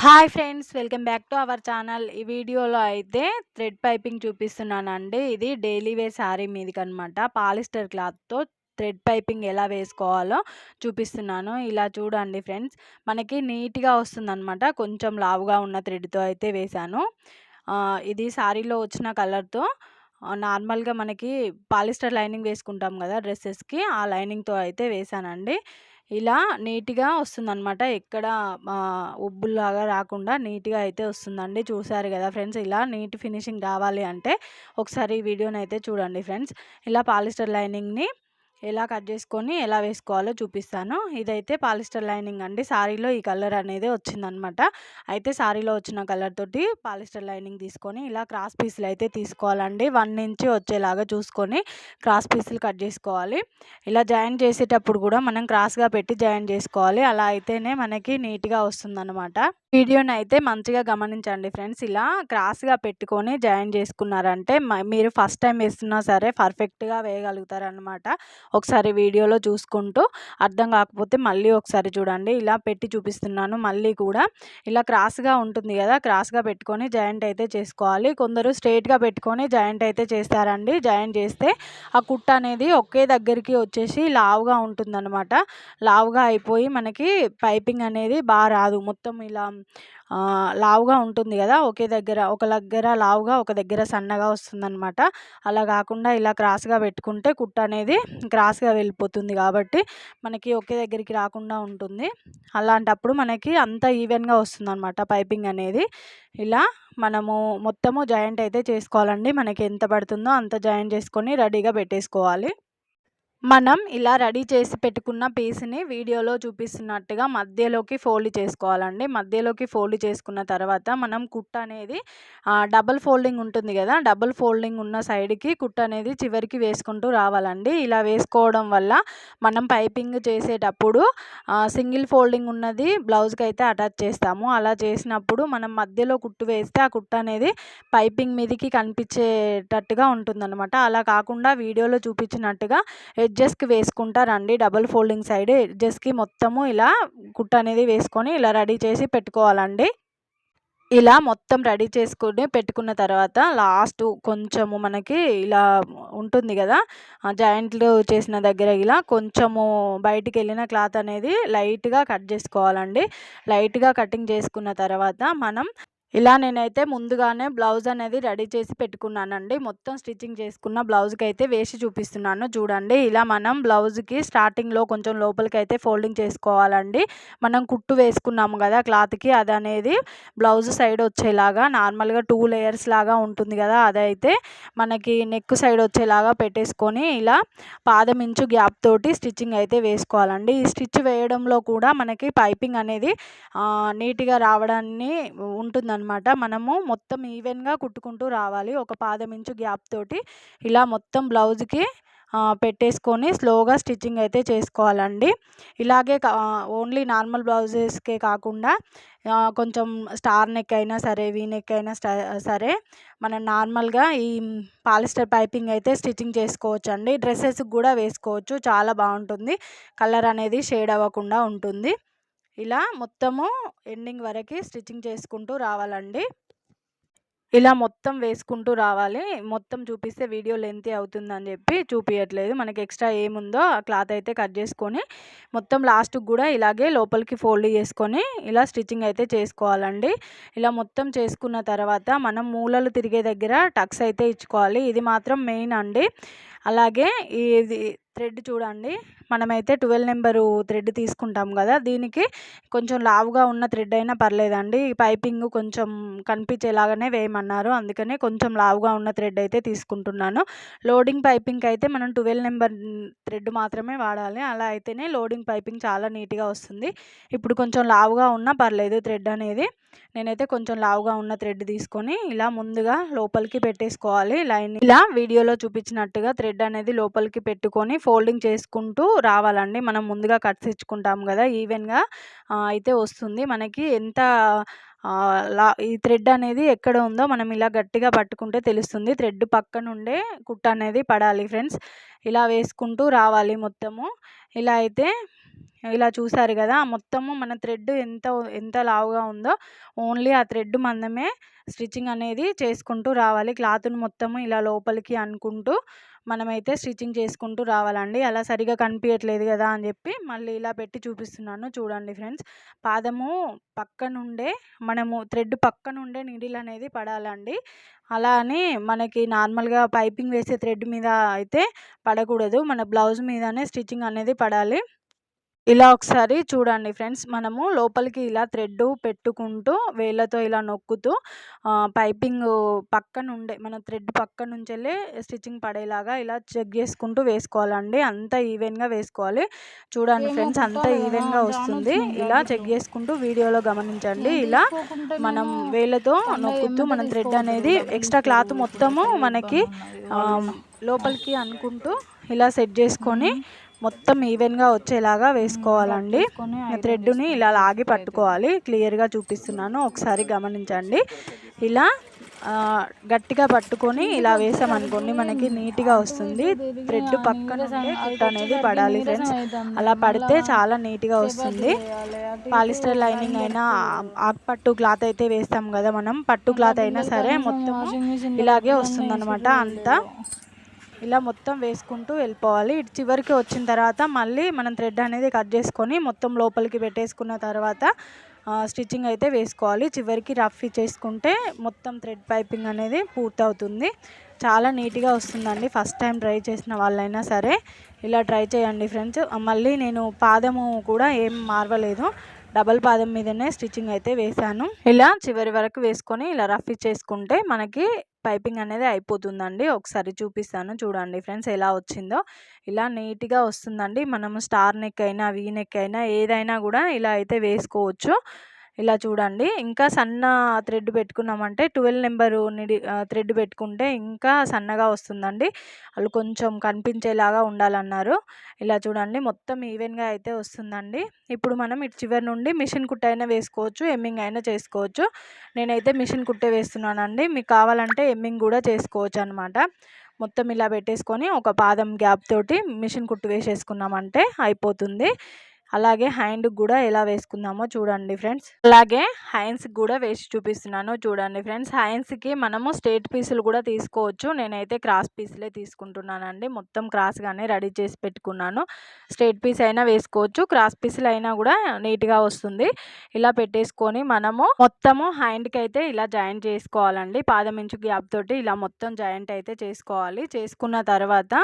Hi friends welcome back to our channel. ఈ వీడియోలో అయితే థ్రెడ్ పైపింగ్ చూపిస్తున్నానండి. ఇది డైలీ వేర్ శారీ మీదకి అనమాట పాలిస్టర్ క్లాత్తో థ్రెడ్ పైపింగ్ ఎలా వేసుకోవాలో చూపిస్తున్నాను. ఇలా చూడండి ఫ్రెండ్స్ మనకి నీట్గా వస్తుందన్నమాట. కొంచెం లావుగా ఉన్న థ్రెడ్తో అయితే వేశాను. ఇది శారీలో వచ్చిన కలర్తో నార్మల్గా మనకి పాలిస్టర్ లైనింగ్ వేసుకుంటాం కదా డ్రెస్సెస్కి ఆ లైనింగ్తో అయితే వేశానండి. ఇలా నీట్‌గా వస్తుందనమాట. ఎక్కడ ఉబ్బులాగా రాకుండా నీట్‌గా అయితే వస్తుందండి. చూసారు కదా ఫ్రెండ్స్. ఇలా నీట్ ఫినిషింగ్ రావాలి అంటే ఒకసారి ఈ అయితే చూడండి ఫ్రెండ్స్. ఇలా పాలిస్టర్ లైనింగ్‌ని ఎలా కట్ చేసుకొని ఎలా వేసుకోవాలో చూపిస్తాను. ఇదైతే పాలిస్టర్ లైనింగ్ అండి. సారీలో ఈ కలర్ అనేది వచ్చిందనమాట. అయితే సారీలో వచ్చిన కలర్ తోటి పాలిస్టర్ లైనింగ్ తీసుకొని ఇలా క్రాస్ పీసులు అయితే తీసుకోవాలండి. వన్ ఇంచ్ వచ్చేలాగా చూసుకొని క్రాస్ పీసులు కట్ చేసుకోవాలి. ఇలా జాయిన్ చేసేటప్పుడు కూడా మనం క్రాస్గా పెట్టి జాయిన్ చేసుకోవాలి. అలా అయితేనే మనకి నీట్గా వస్తుందన్నమాట వీడియోని అయితే మంచిగా గమనించండి ఫ్రెండ్స్. ఇలా క్రాస్గా పెట్టుకొని జాయిన్ చేసుకున్నారంటే మీరు ఫస్ట్ టైం వేస్తున్నా సరే పర్ఫెక్ట్గా వేయగలుగుతారనమాట. ఒకసారి వీడియోలో చూసుకుంటూ అర్థం కాకపోతే మళ్ళీ ఒకసారి చూడండి. ఇలా పెట్టి చూపిస్తున్నాను. మళ్ళీ కూడా ఇలా క్రాస్గా ఉంటుంది కదా క్రాస్గా పెట్టుకొని జాయింట్ అయితే చేసుకోవాలి. కొందరు స్ట్రైట్గా పెట్టుకొని జాయింట్ అయితే చేస్తారండి. జాయింట్ చేస్తే ఆ కుట్ట అనేది ఒకే దగ్గరికి వచ్చేసి లావుగా ఉంటుందన్నమాట. లావుగా అయిపోయి మనకి పైపింగ్ అనేది బాగా రాదు. మొత్తం ఇలా లావుగా ఉంటుంది కదా ఒకే దగ్గర ఒక దగ్గర లావుగా ఒక దగ్గర సన్నగా వస్తుందన్నమాట. అలా కాకుండా ఇలా క్రాస్గా పెట్టుకుంటే కుట్ట అనేది క్రాస్గా వెళ్ళిపోతుంది కాబట్టి మనకి ఒకే దగ్గరికి రాకుండా ఉంటుంది. అలాంటప్పుడు మనకి అంత ఈవెన్గా వస్తుందన్నమాట పైపింగ్ అనేది. ఇలా మనము మొత్తము జాయింట్ అయితే చేసుకోవాలండి. మనకి ఎంత పడుతుందో అంత జాయింట్ చేసుకొని రెడీగా పెట్టేసుకోవాలి. మనం ఇలా రెడీ చేసి పెట్టుకున్న పీస్ని వీడియోలో చూపిస్తున్నట్టుగా మధ్యలోకి ఫోల్డ్ చేసుకోవాలండి. మధ్యలోకి ఫోల్డ్ చేసుకున్న తర్వాత మనం కుట్ట అనేది డబల్ ఫోల్డింగ్ ఉంటుంది కదా డబుల్ ఫోల్డింగ్ ఉన్న సైడ్కి కుట్ట అనేది చివరికి వేసుకుంటూ రావాలండి. ఇలా వేసుకోవడం వల్ల మనం పైపింగ్ చేసేటప్పుడు సింగిల్ ఫోల్డింగ్ ఉన్నది బ్లౌజ్కి అయితే అటాచ్ చేస్తాము. అలా చేసినప్పుడు మనం మధ్యలో కుట్టు వేస్తే ఆ కుట్ట అనేది పైపింగ్ మీదకి కనిపించేటట్టుగా ఉంటుందన్నమాట. అలా కాకుండా వీడియోలో చూపించినట్టుగా ఎడ్జెస్కి వేసుకుంటారండి డబుల్ ఫోల్డింగ్ సైడ్ ఎడ్జెస్కి మొత్తము ఇలా కుట్ట అనేది వేసుకొని ఇలా రెడీ చేసి పెట్టుకోవాలండి. ఇలా మొత్తం రెడీ చేసుకుని పెట్టుకున్న తర్వాత లాస్ట్ కొంచెము మనకి ఇలా ఉంటుంది కదా జాయింట్లు చేసిన దగ్గర ఇలా కొంచెము బయటికి వెళ్ళిన క్లాత్ అనేది లైట్గా కట్ చేసుకోవాలండి. లైట్గా కటింగ్ చేసుకున్న తర్వాత మనం ఇలా నేనైతే ముందుగానే బ్లౌజ్ అనేది రెడీ చేసి పెట్టుకున్నానండి. మొత్తం స్టిచ్చింగ్ చేసుకున్న బ్లౌజ్కి అయితే వేసి చూపిస్తున్నాను చూడండి. ఇలా మనం బ్లౌజ్కి స్టార్టింగ్లో కొంచెం లోపలికి అయితే ఫోల్డింగ్ చేసుకోవాలండి. మనం కుట్టు వేసుకున్నాము కదా క్లాత్కి అది అనేది బ్లౌజ్ సైడ్ వచ్చేలాగా నార్మల్గా టూ లేయర్స్ లాగా ఉంటుంది కదా అదైతే మనకి నెక్ సైడ్ వచ్చేలాగా పెట్టేసుకొని ఇలా పాదం ఇంచు గ్యాప్ తోటి స్టిచ్చింగ్ అయితే వేసుకోవాలండి. ఈ స్టిచ్ వేయడంలో కూడా మనకి పైపింగ్ అనేది నీట్గా రావడాన్ని ఉంటుందండి అనమాట. మనము మొత్తం ఈవెన్గా కుట్టుకుంటూ రావాలి. ఒక పాదమించు గ్యాప్ తోటి ఇలా మొత్తం బ్లౌజ్కి పెట్టేసుకొని స్లోగా స్టిచ్చింగ్ అయితే చేసుకోవాలండి. ఇలాగే ఓన్లీ నార్మల్ బ్లౌజెస్కే కాకుండా కొంచెం స్టార్ నెక్ అయినా సరే వీ నెక్ అయినా సరే మనం నార్మల్గా ఈ పాలిస్టర్ పైపింగ్ అయితే స్టిచ్చింగ్ చేసుకోవచ్చు అండి డ్రెస్సెస్కి కూడా వేసుకోవచ్చు. చాలా బాగుంటుంది. కలర్ అనేది షేడ్ అవ్వకుండా ఉంటుంది. ఇలా మొత్తము ఎండింగ్ వరకు స్టిచ్చింగ్ చేసుకుంటూ రావాలండి. ఇలా మొత్తం వేసుకుంటూ రావాలి. మొత్తం చూపిస్తే వీడియో లెంత్ అవుతుందని చెప్పి చూపించట్లేదు మనకి ఎక్స్ట్రా ఏముందో ఆ క్లాత్ అయితే కట్ చేసుకొని మొత్తం లాస్ట్కి కూడా ఇలాగే లోపలికి ఫోల్డ్ చేసుకొని ఇలా స్టిచ్చింగ్ అయితే చేసుకోవాలండి. ఇలా మొత్తం చేసుకున్న తర్వాత మనం మూలలు తిరిగే దగ్గర టక్స్ అయితే ఇచ్చుకోవాలి. ఇది మాత్రం మెయిన్ అండి. అలాగే ఇది థ్రెడ్ చూడండి. మనమైతే ట్వెల్వ్ నెంబరు థ్రెడ్ తీసుకుంటాం కదా దీనికి కొంచెం లావుగా ఉన్న థ్రెడ్ అయినా పర్లేదండి. పైపింగ్ కొంచెం కనిపించేలాగానే వేయమన్నారు. అందుకనే కొంచెం లావుగా ఉన్న థ్రెడ్ అయితే తీసుకుంటున్నాను. లోడింగ్ పైపింగ్ అయితే మనం ట్వెల్వ్ నెంబర్ థ్రెడ్ మాత్రమే వాడాలి. అలా అయితేనే లోడింగ్ పైపింగ్ చాలా నీట్గా వస్తుంది. ఇప్పుడు కొంచెం లావుగా ఉన్నా పర్లేదు థ్రెడ్ అనేది. నేనైతే కొంచెం లావుగా ఉన్న థ్రెడ్ తీసుకొని ఇలా ముందుగా లోపలికి పెట్టేసుకోవాలి. లైన్ ఇలా వీడియోలో చూపించినట్టుగా థ్రెడ్ అనేది లోపలికి పెట్టుకొని ఫోల్డింగ్ చేసుకుంటూ రావాలండి. మనం ముందుగా కట్స్ ఇచ్చుకుంటాం కదా! ఈవెన్గా అయితే వస్తుంది. మనకి ఎంత లా ఈ థ్రెడ్ అనేది ఎక్కడ ఉందో మనం ఇలా గట్టిగా పట్టుకుంటే తెలుస్తుంది. థ్రెడ్ పక్క నుండే కుట్ట అనేది పడాలి ఫ్రెండ్స్. ఇలా వేసుకుంటూ రావాలి మొత్తము. ఇలా అయితే ఇలా చూసారు కదా! మొత్తము మన థ్రెడ్ ఎంత ఎంత లావుగా ఉందో ఓన్లీ ఆ థ్రెడ్ మందమే స్టిచ్చింగ్ అనేది చేసుకుంటూ రావాలి. క్లాత్ను మొత్తము ఇలా లోపలికి అనుకుంటూ మనమైతే స్టిచ్చింగ్ చేసుకుంటూ రావాలండి. అలా సరిగా కనిపించట్లేదు కదా అని చెప్పి మళ్ళీ ఇలా పెట్టి చూపిస్తున్నాను. చూడండి ఫ్రెండ్స్ పాదము పక్కనుండే మనము థ్రెడ్ పక్కనుండే నీడిల్ అనేది పడాలండి. అలా అని మనకి నార్మల్గా పైపింగ్ వేసే థ్రెడ్ మీద అయితే పడకూడదు. మన బ్లౌజ్ మీదనే స్టిచ్చింగ్ అనేది పడాలి. ఇలా ఒకసారి చూడండి ఫ్రెండ్స్. మనము లోపలికి ఇలా థ్రెడ్ పెట్టుకుంటూ వేళ్ళతో ఇలా నొక్కుతూ పైపింగ్ పక్క నుండే మన థ్రెడ్ పక్క నుంచెల్లే స్టిచ్చింగ్ పడేలాగా ఇలా చెక్ చేసుకుంటూ వేసుకోవాలండి. అంత ఈవెన్గా వేసుకోవాలి. చూడండి ఫ్రెండ్స్ అంత ఈవెన్గా వస్తుంది. ఇలా చెక్ చేసుకుంటూ వీడియోలో గమనించండి. ఇలా మనం వేళ్ళతో నొక్కుతూ మన థ్రెడ్ అనేది ఎక్స్ట్రా క్లాత్ మొత్తము మనకి లోపలికి అనుకుంటూ ఇలా సెట్ చేసుకొని మొత్తం ఈవెన్గా వచ్చేలాగా వేసుకోవాలండి. థ్రెడ్ని ఇలా లాగి పట్టుకోవాలి. క్లియర్గా చూపిస్తున్నాను. ఒకసారి గమనించండి. ఇలా గట్టిగా పట్టుకొని ఇలా వేసామనుకోండి మనకి నీట్గా వస్తుంది. థ్రెడ్ పక్కన కుట్ట అనేది పడాలి ఫ్రెండ్స్ అలా పడితే చాలా నీట్గా వస్తుంది. పాలిస్టర్ లైనింగ్ అయినా పట్టు క్లాత్ అయితే వేస్తాం కదా మనం. పట్టు క్లాత్ అయినా సరే మొత్తం ఇలాగే వస్తుంది అనమాట అంతా. ఇలా మొత్తం వేసుకుంటూ వెళ్ళిపోవాలి. ఇటు చివరికి వచ్చిన తర్వాత మళ్ళీ మనం థ్రెడ్ అనేది కట్ చేసుకొని మొత్తం లోపలికి పెట్టేసుకున్న తర్వాత స్టిచ్చింగ్ అయితే వేసుకోవాలి. చివరికి రఫ్ చేసుకుంటే మొత్తం థ్రెడ్ పైపింగ్ అనేది పూర్తవుతుంది. చాలా నీట్గా వస్తుందండి. ఫస్ట్ టైం ట్రై చేసిన వాళ్ళైనా సరే ఇలా ట్రై చేయండి ఫ్రెండ్స్. మళ్ళీ నేను పాదము కూడా ఏం మార్వలేదు. డబల్ పాదం మీదనే స్టిచ్చింగ్ అయితే వేశాను. ఇలా చివరి వరకు వేసుకొని ఇలా రఫ్ చేసుకుంటే మనకి పైపింగ్ అనేది అయిపోతుందండి. ఒకసారి చూపిస్తాను. చూడండి ఫ్రెండ్స్ ఎలా వచ్చిందో. ఇలా నీట్గా వస్తుందండి. మనము స్టార్ నెక్ అయినా వీ నెక్ అయినా ఏదైనా కూడా ఇలా అయితే వేసుకోవచ్చు. ఇలా చూడండి. ఇంకా సన్న థ్రెడ్ పెట్టుకున్నామంటే ట్వెల్వ్ నెంబరు నిడి థ్రెడ్ పెట్టుకుంటే ఇంకా సన్నగా వస్తుందండి. వాళ్ళు కొంచెం కనిపించేలాగా ఉండాలన్నారు. ఇలా చూడండి. మొత్తం ఈవెన్గా అయితే వస్తుందండి. ఇప్పుడు మనం ఇటు చివరి నుండి మిషన్ కుట్ట అయినా వేసుకోవచ్చు ఎమ్మింగ్ అయినా చేసుకోవచ్చు. నేనైతే మిషన్ కుట్టే వేస్తున్నానండి. మీకు కావాలంటే ఎమ్మింగ్ కూడా చేసుకోవచ్చు అనమాట మొత్తం ఇలా పెట్టేసుకొని ఒక పాదం గ్యాప్ తోటి మిషన్ కుట్టు వేసేసుకున్నామంటే అయిపోతుంది. అలాగే హ్యాండ్ కూడా ఎలా వేసుకుందామో చూడండి ఫ్రెండ్స్ అలాగే హ్యాండ్స్ కూడా వేసి చూపిస్తున్నాను చూడండి ఫ్రెండ్స్ హ్యాండ్స్కి మనము స్ట్రేట్ పీసులు కూడా తీసుకోవచ్చు. నేనైతే క్రాస్ పీసులే తీసుకుంటున్నానండి. మొత్తం క్రాస్గానే రెడీ చేసి పెట్టుకున్నాను. స్ట్రేట్ పీస్ అయినా వేసుకోవచ్చు. క్రాస్ పీసులు అయినా కూడా నీట్గా వస్తుంది. ఇలా పెట్టేసుకొని మనము మొత్తము హ్యాండ్కి అయితే ఇలా జాయింట్ చేసుకోవాలండి. పాదమించు గ్యాప్ తోటి ఇలా మొత్తం జాయింట్ అయితే చేసుకోవాలి. చేసుకున్న తర్వాత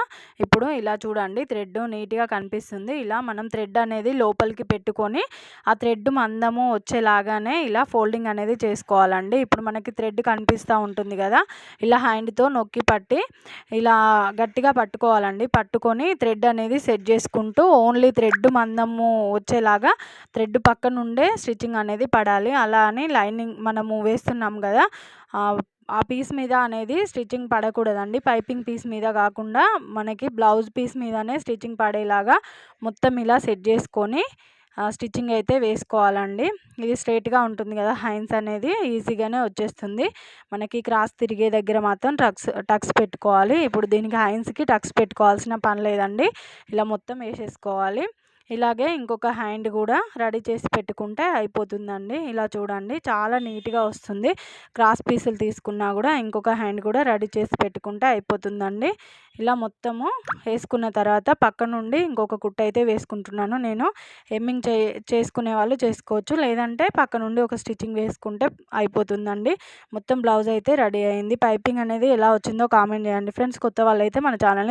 ఇప్పుడు ఇలా చూడండి థ్రెడ్ నీట్గా కనిపిస్తుంది. ఇలా మనం థ్రెడ్ అనేది లోపలికి పెట్టుకొని ఆ థ్రెడ్ మందము వచ్చేలాగానే ఇలా ఫోల్డింగ్ అనేది చేసుకోవాలండి. ఇప్పుడు మనకి థ్రెడ్ కనిపిస్తూ ఉంటుంది కదా ఇలా హ్యాండ్తో నొక్కి పట్టి ఇలా గట్టిగా పట్టుకోవాలండి. పట్టుకొని థ్రెడ్ అనేది సెట్ చేసుకుంటూ ఓన్లీ థ్రెడ్ మందము వచ్చేలాగా థ్రెడ్ పక్కనుండే స్టిచ్చింగ్ అనేది పడాలి. అలా అని లైనింగ్ మనము వేస్తున్నాం కదా ఆ పీస్ మీద అనేది స్టిచ్చింగ్ పడకూడదండి. పైపింగ్ పీస్ మీద కాకుండా మనకి బ్లౌజ్ పీస్ మీదనే స్టిచ్చింగ్ పడేలాగా మొత్తం ఇలా సెట్ చేసుకొని స్టిచ్చింగ్ అయితే వేసుకోవాలండి. ఇది స్ట్రైట్గా ఉంటుంది కదా హైన్స్ అనేది ఈజీగానే వచ్చేస్తుంది. మనకి క్రాస్ తిరిగే దగ్గర మాత్రం టక్స్ టక్స్ పెట్టుకోవాలి. ఇప్పుడు దీనికి హైన్స్కి టక్స్ పెట్టుకోవాల్సిన పని లేదండి. ఇలా మొత్తం వేసేసుకోవాలి. ఇలాగే ఇంకొక హ్యాండ్ కూడా రెడీ చేసి పెట్టుకుంటే అయిపోతుందండి. ఇలా చూడండి చాలా నీట్గా వస్తుంది. క్రాస్ పీసులు తీసుకున్నా కూడా ఇంకొక హ్యాండ్ కూడా రెడీ చేసి పెట్టుకుంటే అయిపోతుందండి. ఇలా మొత్తము వేసుకున్న తర్వాత పక్క నుండి ఇంకొక కుట్ట అయితే వేసుకుంటున్నాను నేను. ఎమ్మింగ్ చే చేసుకునే వాళ్ళు చేసుకోవచ్చు. లేదంటే పక్క నుండి ఒక స్టిచ్చింగ్ వేసుకుంటే అయిపోతుందండి. మొత్తం బ్లౌజ్ అయితే రెడీ అయింది. పైపింగ్ అనేది ఎలా వచ్చిందో కామెంట్ చేయండి. ఫ్రెండ్స్ కొత్త వాళ్ళు అయితే మన ఛానల్ని